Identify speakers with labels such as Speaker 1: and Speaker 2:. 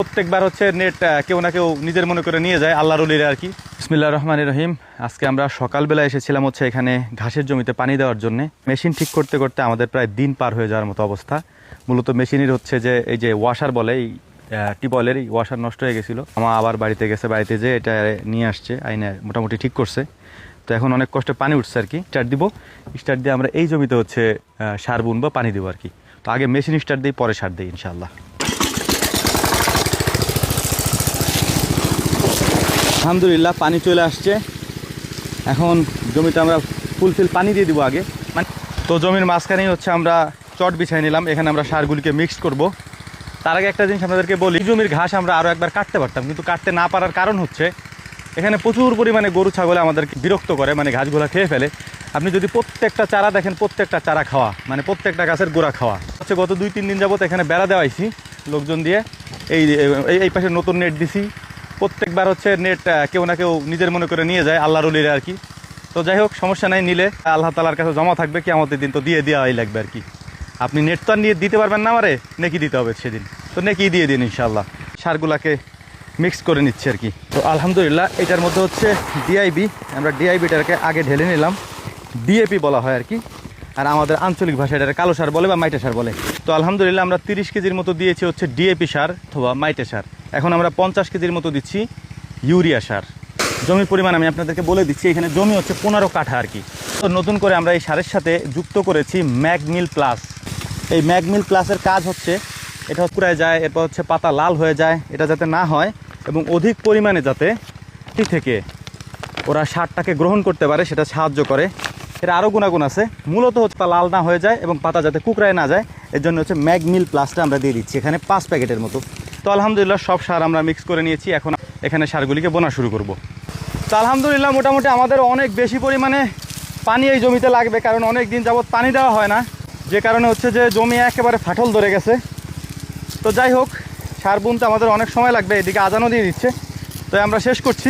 Speaker 1: প্রত্যেকবার হচ্ছে নেট কেউ না কেউ নিজের মনে করে নিয়ে যায় আল্লাহ রলির আর কি। বিসমিল্লা রহমান রহিম। আজকে আমরা সকালবেলা এসেছিলাম হচ্ছে এখানে ঘাসের জমিতে পানি দেওয়ার জন্য। মেশিন ঠিক করতে করতে আমাদের প্রায় দিন পার হয়ে যাওয়ার মতো অবস্থা। মূলত মেশিনের হচ্ছে যে, এই যে ওয়াশার বলে, এই টিপলের এই ওয়াশার নষ্ট হয়ে গেছিল। আমার আবার বাড়িতে গেছে, বাড়িতে যে এটা নিয়ে আসছে, আইনে মোটামুটি ঠিক করছে। তো এখন অনেক কষ্টে পানি উঠছে আর কি। স্টার্ট দিব। স্টার্ট দিয়ে আমরা এই জমিতে হচ্ছে সার বুনবো, পানি দেবো আর কি। তো আগে মেশিন স্টার্ট দিই, পরে সার দিই ইনশাল্লাহ আলহামদুলিল্লাহ, পানি চলে আসছে। এখন জমিতে আমরা ফুলফিল পানি দিয়ে দিব আগে। মানে তো জমির মাঝখানেই হচ্ছে আমরা চট বিছাই নিলাম, এখানে আমরা সারগুলিকে মিক্সড করব। তার আগে একটা জিনিস আপনাদেরকে বলি জমির ঘাস আমরা আরও একবার কাটতে পারতাম, কিন্তু কাটতে না পারার কারণ হচ্ছে, এখানে প্রচুর পরিমাণে গরু, ছাগলে আমাদেরকে বিরক্ত করে মানে ঘাসগুলো খেয়ে ফেলে। আপনি যদি প্রত্যেকটা চারা দেখেন, প্রত্যেকটা চারা খাওয়া মানে প্রত্যেকটা গাছের গোড়া খাওয়া। হচ্ছে গত দুই তিন দিন যাবত এখানে বেড়া দেওয়াইছি লোকজন দিয়ে, এই- এই পাশে নতুন নেট দিছি। প্রত্যেকবার হচ্ছে নেট কেউ না কেউ নিজের মনে করে নিয়ে যায় আল্লাহ রলির আর কি। তো যাই হোক, সমস্যা নাই, নিলে আল্লাহ তালার কাছে জমা থাকবে কি আমাদের দিন তো দিয়ে দেওয়াই লাগবে আর কি। আপনি নেট তো আর নিয়ে দিতে পারবেন না আমারে, নেকি দিতে হবে সেদিন। তো নেকি দিয়ে দিন ইনশাল্লাহ সারগুলাকে মিক্স করে নিচ্ছে আর কি। তো আলহামদুলিল্লাহ, এটার মধ্যে হচ্ছে ডিআইবি আমরা ডিআইবিটাকে আগে ঢেলে নিলাম। ডিএপি বলা হয় আর কি। আর আমাদের আঞ্চলিক ভাষায় এটা কালো সার বলে বা মাইটে সার বলে। তো আলহামদুলিল্লাহ, আমরা তিরিশ কেজির মতো দিয়েছি হচ্ছে ডিএপি সার অথবা মাইটে সার। এখন আমরা পঞ্চাশ কেজির মতো দিচ্ছি ইউরিয়া সার। জমির পরিমাণ আমি আপনাদেরকে বলে দিচ্ছি, এখানে জমি হচ্ছে পনেরো কাঠা আর কি। তো নতুন করে আমরা এই সারের সাথে যুক্ত করেছি ম্যাগমিল প্লাস। এই ম্যাগমিল প্লাসের কাজ হচ্ছে, এটা পুরায় যায়, এরপর হচ্ছে পাতা লাল হয়ে যায়, এটা যাতে না হয় এবং অধিক পরিমাণে যাতে টি থেকে ওরা সারটাকে গ্রহণ করতে পারে, সেটা সাহায্য করে। এর আরও গুণাগুণ আছে, মূলত হচ্ছে তা লাল না হয়ে যায় এবং পাতা যাতে কুকড়ায় না যায়, এর জন্য হচ্ছে ম্যাগমিল প্লাসটা আমরা দিয়ে দিচ্ছি। এখানে পাঁচ প্যাকেটের মতো। তো আলহামদুলিল্লাহ সব সার আমরা মিক্স করে নিয়েছি, এখন এখানে সারগুলিকে বোনা শুরু করব। তো আলহামদুলিল্লাহ মোটামুটি আমাদের অনেক বেশি পরিমাণে পানি এই জমিতে লাগবে, কারণ অনেক দিন যাবৎ পানি দেওয়া হয় না। যে কারণে হচ্ছে যে জমি একেবারে ফাটল ধরে গেছে। তো যাই হোক, সার বুনতে আমাদের অনেক সময় লাগবে, এদিকে আজানও দিয়ে দিচ্ছে। তো আমরা শেষ করছি।